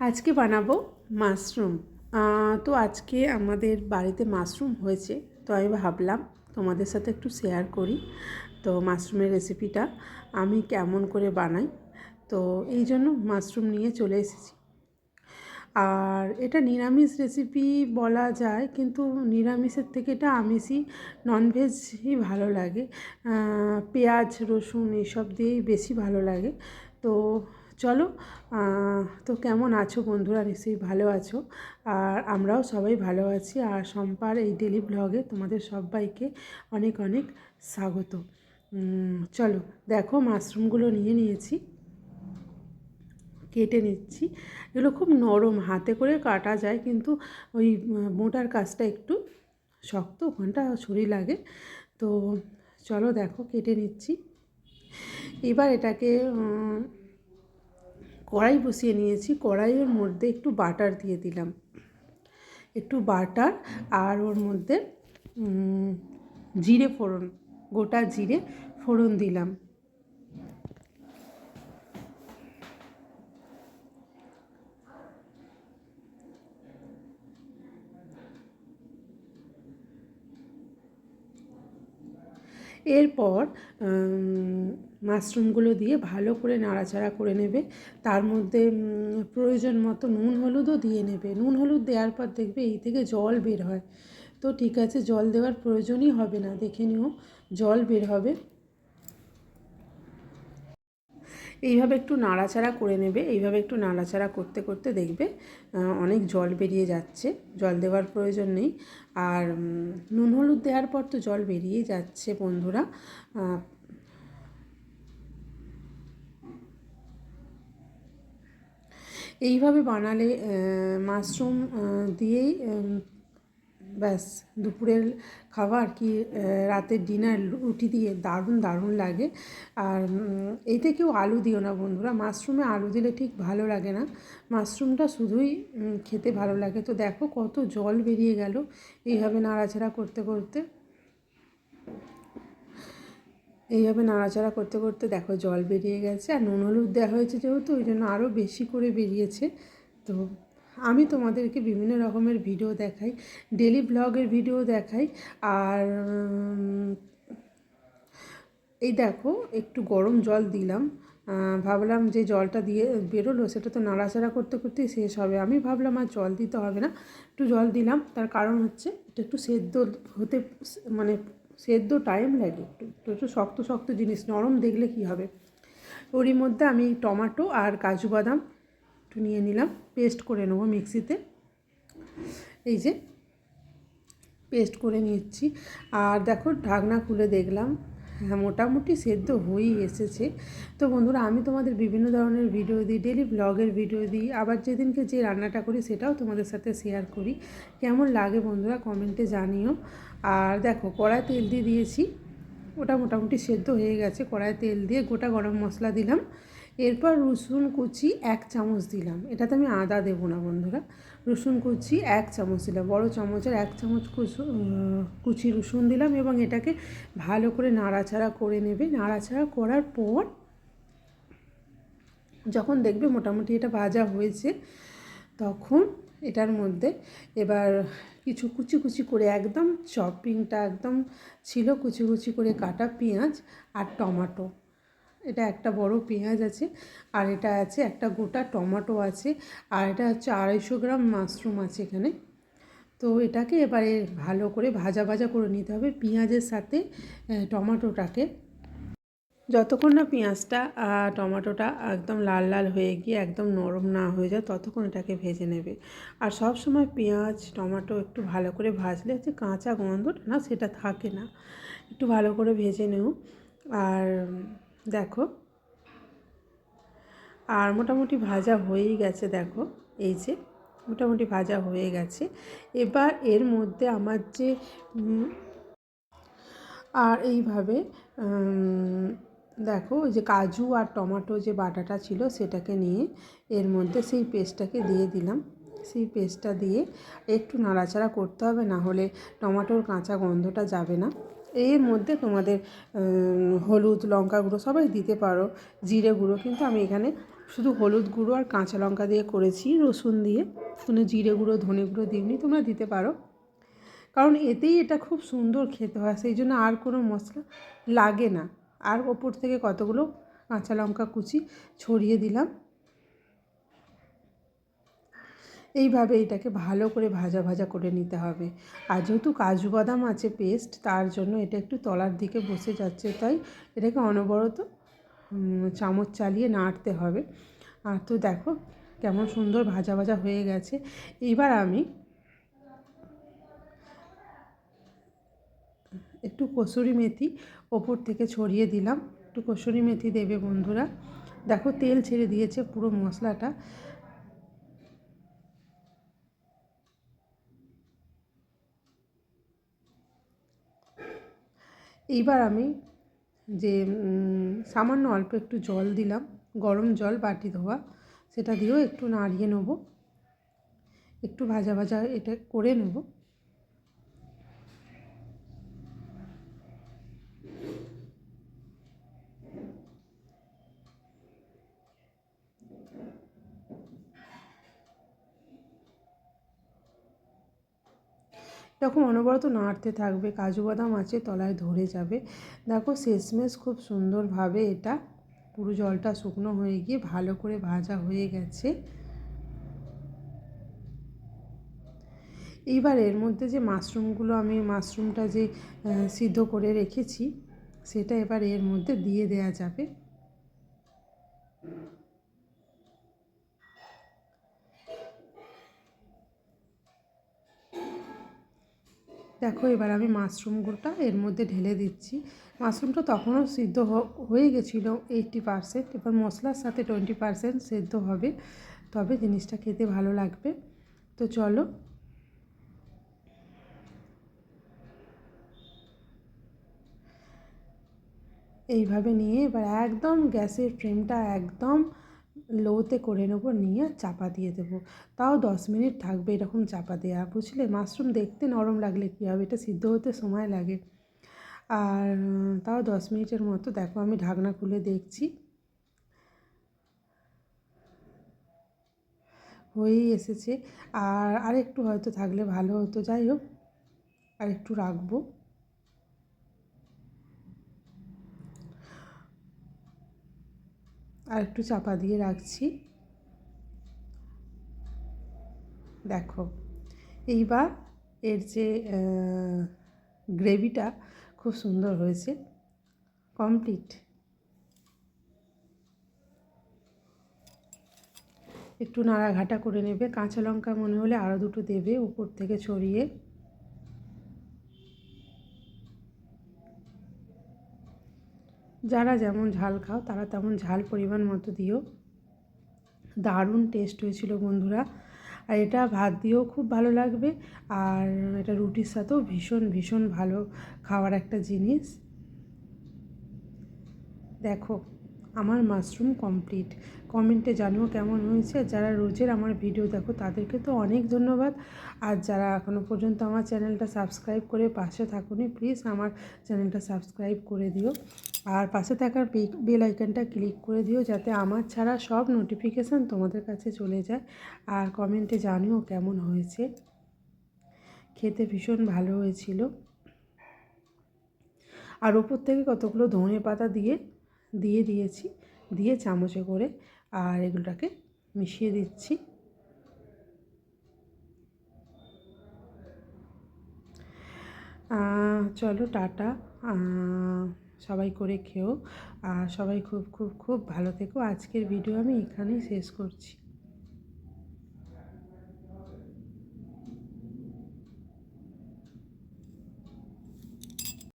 আজকে বানাবো মাশরুম। তো আজকে আমাদের বাড়িতে মাশরুম হয়েছে, তো আমি ভাবলাম তোমাদের সাথে একটু শেয়ার করি, তো মাশরুমের রেসিপিটা আমি কেমন করে বানাই। তো এই জন্য মাশরুম নিয়ে চলে এসেছি। আর এটা নিরামিষ রেসিপি বলা যায়, কিন্তু নিরামিষের থেকে এটা আমিষই ননভেজই ভালো লাগে। পেঁয়াজ, রসুন, এসব দিয়েই বেশি ভালো লাগে। তো চলো তো কেমন আছো বন্ধুরা? নিশ্চয়ই ভালো আছো। আর আমরাও সবাই ভালো আছি। আর সম্পার এই ডেলি ব্লগে তোমাদের সবাইকে অনেক অনেক স্বাগত। চলো, দেখো মাশরুমগুলো নিয়ে নিয়েছি। কেটে নিচ্ছি। এগুলো খুব নরম, হাতে করে কাটা যায়, কিন্তু ওই মোটার কাজটা একটু শক্ত, ওখানটা ছুরি লাগে। তো চলো দেখো, কেটে নিচ্ছি। এবার এটাকে কড়াই বসিয়ে নিয়েছি। কড়াইয়ের মধ্যে একটু বাটার দিয়ে দিলাম। একটু বাটার আর ওর মধ্যে জিরে ফোড়ন, গোটা জিরে ফোড়ন দিলাম। এরপর মাশরুমগুলো দিয়ে ভালো করে নাড়াচাড়া করে নেবে। তার মধ্যে প্রয়োজন মতো নুন হলুদও দিয়ে নেবে। নুন হলুদ দেওয়ার পর দেখবে এই থেকে জল বের হয়। তো ঠিক আছে, জল দেওয়ার প্রয়োজনই হবে না, দেখে নিও, জল বের হবে। এইভাবে একটু নাড়াচাড়া করে নেবে, এইভাবে একটু নাড়াচাড়া করতে করতে দেখবে অনেক জল বেরিয়ে যাচ্ছে, জল দেওয়ার প্রয়োজন নেই। আর নুন হলুদ দেওয়ার পর তো জল বেরিয়ে যাচ্ছে বন্ধুরা। এইভাবে বানালে মাশরুম দিয়েই ব্যাস, দুপুরের খাবার কি রাতের ডিনার রুটি দিয়ে দারুণ দারুণ লাগে। আর এতে কেউ আলু দিও না বন্ধুরা। মাশরুমে আলু দিলে ঠিক ভালো লাগে না। মাশরুমটা শুধুই খেতে ভালো লাগে। তো দেখো কত জল বেরিয়ে গেল। এইভাবে নাড়াচাড়া করতে করতে। এইভাবে নাড়াচাড়া করতে করতে দেখো জল বেরিয়ে গেছে আর নুন হলুদ দেওয়া হয়েছে যেহেতু, ওই জন্য আরও বেশি করে বেরিয়েছে। তো আমি তোমাদেরকে বিভিন্ন রকমের ভিডিও দেখাই ডেলি ব্লগের ভিডিও দেখাই আর এই দেখো একটু গরম জল দিলাম। ভাবলাম যে জলটা দিয়ে বেরোলো, সেটা তো নাড়াচাড়া করতে করতেই শেষ হবে। আমি ভাবলাম আর জল দিতে হবে না, একটু জল দিলাম। তার কারণ হচ্ছে এটা একটু সেদ্ধ হতে মানে সেদ্ধ টাইম লাগে একটু। তো একটু শক্ত শক্ত জিনিস, নরম দেখলে কি হবে? ওরই মধ্যে আমি টমাটো আর কাজু বাদাম একটু নিয়ে নিলাম পেস্ট করে নেব মিক্সিতে। এই যে পেস্ট করে নিচ্ছি। আর দেখো, ঢাকনা খুলে দেখলাম। মোটামুটি সেদ্ধ হয়েই এসেছে। তো বন্ধুরা, আমি তোমাদের বিভিন্ন ধরনের ভিডিও দিই ডেলি ব্লগের ভিডিও দিই, আবার যেদিনকে যে রান্নাটা করি সেটাও তোমাদের সাথে শেয়ার করি। কেমন লাগে বন্ধুরা কমেন্টে জানিও। আর দেখো, কড়াই তেল দিয়ে দিয়েছি, ওটা মোটামুটি সেদ্ধ হয়ে গেছে। কড়াই তেল দিয়ে গোটা গরম মশলা দিলাম। এরপর রসুন কুচি এক চামচ দিলাম। এটাতে আমি আদা দেবো না বন্ধুরা। রসুন কুচি এক চামচ দিলাম। বড় চামচের এক চামচ কুচু রসুন দিলাম এবং এটাকে ভালো করে নাড়াচাড়া করে নেবে। নাড়াচাড়া করার পর যখন দেখবে মোটামুটি এটা ভাজা হয়েছে, তখন এটার মধ্যে এবার কিছু কুচি কুচি করে একদম চপিংটা একদম ছিল, কুচি কুচি করে কাটা পেঁয়াজ আর টমাটো। এটা একটা বড় পেঁয়াজ আছে, আর এটা আছে একটা গোটা টমেটো আছে, আর এটা হচ্ছে আড়াইশো গ্রাম মাশরুম আছে এখানে। তো এটাকে এবারে ভালো করে ভাজা ভাজা করে নিতে হবে পেঁয়াজের সাথে টমেটোটাকে। যতক্ষণ না পেঁয়াজটা টমেটোটা একদম লাল লাল হয়ে গিয়ে একদম নরম না হয়ে যায়, ততক্ষণ এটাকে ভেজে নেবে। আর সব সময় পেঁয়াজ, টমেটো একটু ভালো করে ভাজলে যে কাঁচা গন্ধটা না, সেটা থাকে না। একটু ভালো করে ভেজে নেও। আর দেখো। আর মোটামুটি ভাজা হয়েই গেছে, দেখো। এই যে, মোটামুটি ভাজা হয়ে গেছে। এবার এর মধ্যে আমার যে আর এইভাবে দেখো যে কাজু আর টমেটো যে বাটাটা ছিল, সেটাকে নিয়ে এর মধ্যে সেই পেস্টটাকে দিয়ে দিলাম। সেই পেস্টটা দিয়ে একটু নাড়াচাড়া করতে হবে, না হলে টমেটোর কাঁচা গন্ধটা যাবে না। এর মধ্যে তোমাদের হলুদ লঙ্কা গুঁড়ো সবাই দিতে পারো, জিরে গুঁড়ো, কিন্তু আমি এখানে শুধু হলুদ গুঁড়ো আর কাঁচা লঙ্কা দিয়ে করেছি, রসুন দিয়ে। কোনো জিরে গুঁড়ো, ধনে গুঁড়ো দিইনি, তোমরা দিতে পারো। কারণ এতেই এটা খুব সুন্দর খেতে হয়, সেই জন্য আর কোনো মশলা লাগে না। আর ওপর থেকে কতগুলো কাঁচা লঙ্কা কুচি ছড়িয়ে দিলাম। এইভাবে এটাকে ভালো করে ভাজা ভাজা করে নিতে হবে। আর যেহেতু কাজু বাদাম আছে পেস্ট তার জন্য এটা একটু তলার দিকে বসে যাচ্ছে, তাই এটাকে অনবরত চামচ চালিয়ে নাড়তে হবে। আর তো দেখো কেমন সুন্দর ভাজা ভাজা হয়ে গেছে। এবার আমি একটু কসুরি মেথি ওপর থেকে ছড়িয়ে দিলাম। একটু কসুরি মেথি দেবে বন্ধুরা। দেখো তেল ছেড়ে দিয়েছে পুরো মশলাটা। এইবার আমি যে সামান্য অল্প একটু জল দিলাম, গরম জল বাটি ধোয়া, সেটা দিয়েও একটু নাড়িয়ে নেব। একটু ভাজা ভাজা এটা করে নেব। এরকম অনবরত নাড়তে থাকবে, কাজু বাদাম আছে তলায় ধরে যাবে। দেখো শেষমেশ খুব সুন্দরভাবে এটা পুরো জলটা শুকনো হয়ে গিয়ে ভালো করে ভাজা হয়ে গেছে। এইবার এর মধ্যে যে মাশরুমগুলো আমি, মাশরুমটা যে সিদ্ধ করে রেখেছি, সেটা এবার এর মধ্যে দিয়ে দেয়া যাবে। দেখো, এবার আমি মাশরুমগুলোটা এর মধ্যে ঢেলে দিচ্ছি। মাশরুমটা তখনও সিদ্ধ হয়ে গেছিল এইটটি পারসেন্ট এবার মশলার সাথে টোয়েন্টি পারসেন্ট সেদ্ধ হবে। তবে জিনিসটা খেতে ভালো লাগবে। তো চলো। এইভাবে নিয়ে এবার একদম গ্যাসের ফ্লেমটা একদম লোতে করে নেব, নিয়ে চাপা দিয়ে দেবো। তাও দশ মিনিট থাকবে এরকম চাপা দেওয়া বুঝলে? মাশরুম দেখতে নরম লাগলে কী হবে? এটা সিদ্ধ হতে সময় লাগে। আর, তাও দশ মিনিটের মতো, দেখো আমি ঢাকনা খুলে দেখছি। হয়েই এসেছে। আর আরেকটু হয়তো থাকলে ভালো হতো, যাই হোক আর একটু রাখব। আর একটু চাপা দিয়ে রাখছি। দেখো, এইবার এর যে গ্রেভিটা খুব সুন্দর হয়েছে। কমপ্লিট। একটু নাড়াঘাটা করে নেবে। কাঁচা লঙ্কা মনে হলে আরও দুটো দেবে উপর থেকে ছড়িয়ে। যারা যেমন ঝাল খাও, তারা তেমন ঝাল পরিমাণ মতো দিও। দারুণ টেস্ট হয়েছিল বন্ধুরা। আর এটা ভাত দিয়েও খুব ভালো লাগবে। আর এটা রুটির সাথেও ভীষণ ভীষণ ভালো খাওয়ার একটা জিনিস। দেখো আমার মাশরুম কমপ্লিট। কমেন্টে জানিও কেমন হয়েছে। যারা রোজের আমার ভিডিও দেখো, তাদেরকে তো অনেক ধন্যবাদ। আর যারা এখনও পর্যন্ত আমার চ্যানেলটা সাবস্ক্রাইব করে পাশে থাকুনি, প্লিজ আমার চ্যানেলটা সাবস্ক্রাইব করে দিও। আর পাশে থাকার বেল আইকনটা ক্লিক করে দিও, যাতে আমার ছাড়া সব নোটিফিকেশান তোমাদের কাছে চলে যায়। আর কমেন্টে জানিও কেমন হয়েছে। খেতে ভীষণ ভালো হয়েছিল। আর ওপর থেকে কতগুলো ধনে পাতা দিয়ে দিয়ে দিয়েছি, দিয়ে চামচে করে আর এগুলোটাকে মিশিয়ে দিচ্ছি। চলো টাটা। সবাই করে খেও। আর সবাই খুব খুব খুব ভালো থেকো। আজকের ভিডিও আমি এখানেই শেষ করছি।